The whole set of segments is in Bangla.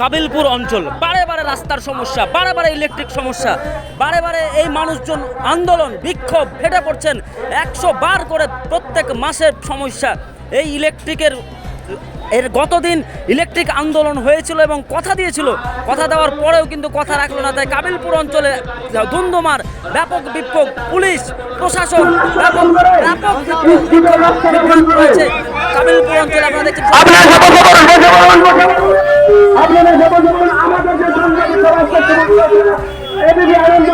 কাবিলপুর অঞ্চল। বারে বারে রাস্তার সমস্যা, বারে বারে ইলেকট্রিক সমস্যা, বারে বারে এই মানুষজন আন্দোলন, বিক্ষোভ, ফেটে পড়ছেন। একশো বার করে প্রত্যেক মাসের সমস্যা। এই ইলেকট্রিকের, এর গতদিন ইলেকট্রিক আন্দোলন হয়েছিল এবং কথা দিয়েছিল। কথা দেওয়ার পরেও কিন্তু কথা রাখল না। তাই কাবিলপুর অঞ্চলে দুন্দুমার, ব্যাপক বিক্ষোভ, পুলিশ, প্রশাসন, ব্যাপক ব্যাপক রয়েছে। কাবিলপুর অঞ্চলে আপনারা দেখছেন আপনারা শপথ আমাদেরকে সমাজ এদিকে আনন্দ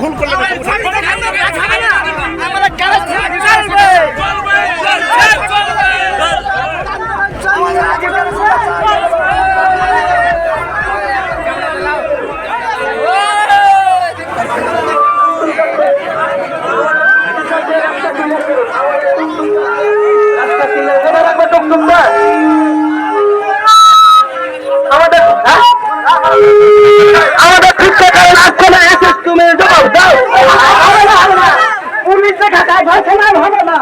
ভুল করলে পুলিশে খাতায় ঘোষণা হবে না।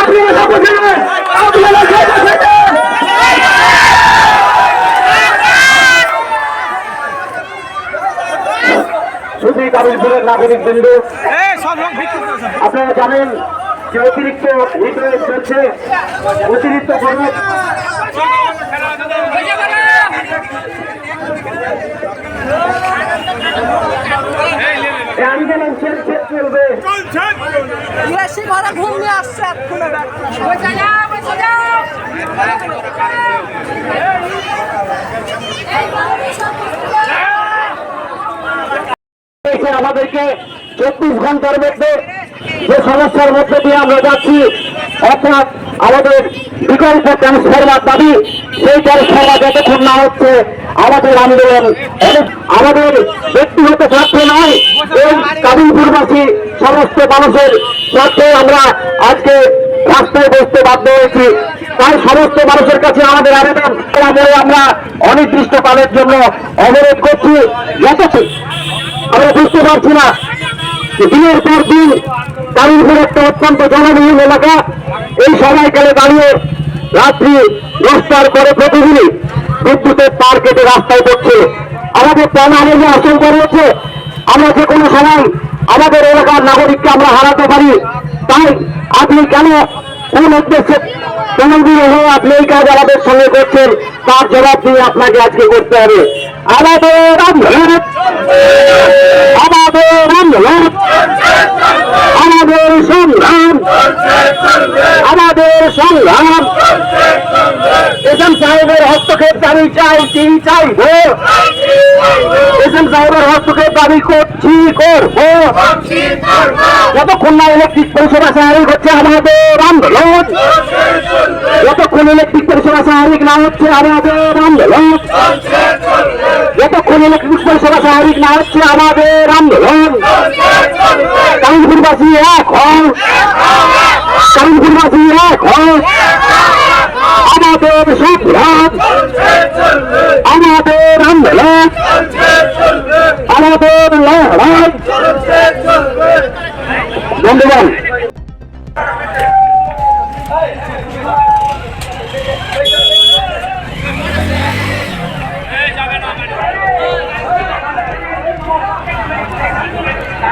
আপনি নাগরিক বিন্দু। আপনারা জানেন যে অতিরিক্ত হিট চলছে অতিরিক্ত চলবে। বেশি ঘরে ঘুম নিয়ে আসছে এক্ষুনি আমাদেরকে চব্বিশ ঘণ্টার মধ্যে যে সমস্যার মধ্যে দিয়ে আমরা যাচ্ছি, অর্থাৎ আমাদের বিকল্প ট্রান্সফরমার দাবি, সেই ট্রান্সফরমার যতক্ষণ না হচ্ছে, আমাদের আন্দোলন আমাদের ব্যক্তিগত স্বার্থ নয়। এই কাবিলপুরবাসী সমস্ত মানুষের স্বার্থে আমরা আজকে রাস্তায় বসতে বাধ্য হয়েছি। তাই সমস্ত মানুষের কাছে আমাদের আবেদন আমরা অনির্দিষ্টকালের জন্য অবরোধ করছি। যতক্ষণ আমরা বুঝতে পারছি না দিনের পর দিন কালিমপুর একটা অত্যন্ত জনবহুল এলাকা। এই সময়কালে দাঁড়িয়ে রাত্রি দশটার পরে প্রতিদিনই বিদ্যুতের তার কেটে রাস্তায় পড়ছে। আমাদের প্রাণহানির আশঙ্কা রয়েছে। আমরা যে কোনো সময় আমাদের এলাকার নাগরিককে আমরা হারাতে পারি। তাই আপনি কেন কোন উদ্দেশ্যে জনগণ হয়ে আপনি এই কাজ আমাদের সঙ্গে করছেন, তার জবাব দিয়ে আপনাকে আজকে করতে হবে। আমাদের আমাদের আন্দোলন আমাদের সংগ্রাম আমাদের সংগ্রাম এসএম সাহেবের হস্তক্ষেপ দাবি চাই তিনি চাইব এসএম সাহেবের হস্তক্ষেপ দাবি করছি করব যতক্ষণ না ইলেকট্রিক পরিষেবা স্বাভাবিক হচ্ছে আমাদের আন্দোলন যতক্ষণ ইলেকট্রিক পরিষেবা স্বাভাবিক না হচ্ছে আমাদের আন্দোলন পরিষেবা স্বাভাবিক না হচ্ছে আমাদের আন্দোলন। কালিমপুরবাসী এক হন। কালিমপুরবাসী এক হন। আমাদের সংগ্রাম, আমাদের আন্দোলন, আমাদের লড়াই। বন্ধুগণ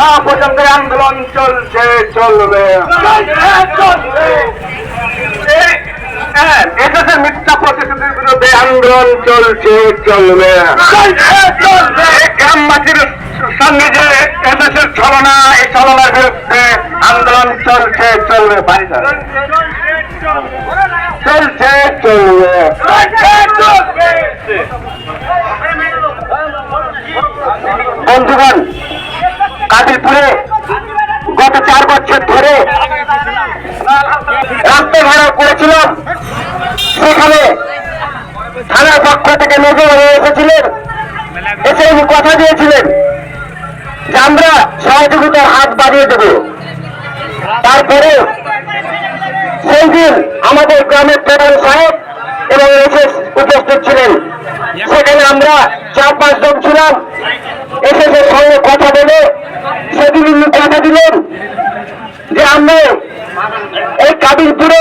পাওয়া পর্যন্ত আন্দোলন চলছে, চলবে। এদেশের মিথ্যা প্রতিশ্রুতির বিরুদ্ধে আন্দোলন চলছে, চলবে। গ্রামবাসীর সঙ্গে যে এদেশের ছলনা, এই ছলনার বিরুদ্ধে আন্দোলন চলছে, চলবে। চলছে, চলবে। বন্ধুগণ কাদিরপুরে গত চার বছর ধরে রাস্তা ভাড়া করেছিলাম। সেখানে থানার পক্ষ থেকে নজর এসেছিলেন। এসে উনি কথা দিয়েছিলেন যে আমরা সহযোগিতার হাত বাড়িয়ে দেব। তারপরে সেই দিন আমাদের গ্রামের প্রধান সাহেব এবং এসএস উপস্থিত ছিলেন। সেখানে আমরা চার পাঁচজন ছিলাম এসএসের সঙ্গে কথা বলে সেদিন উনি কথা দিলেন যে আমরা এই কাবিরপুরে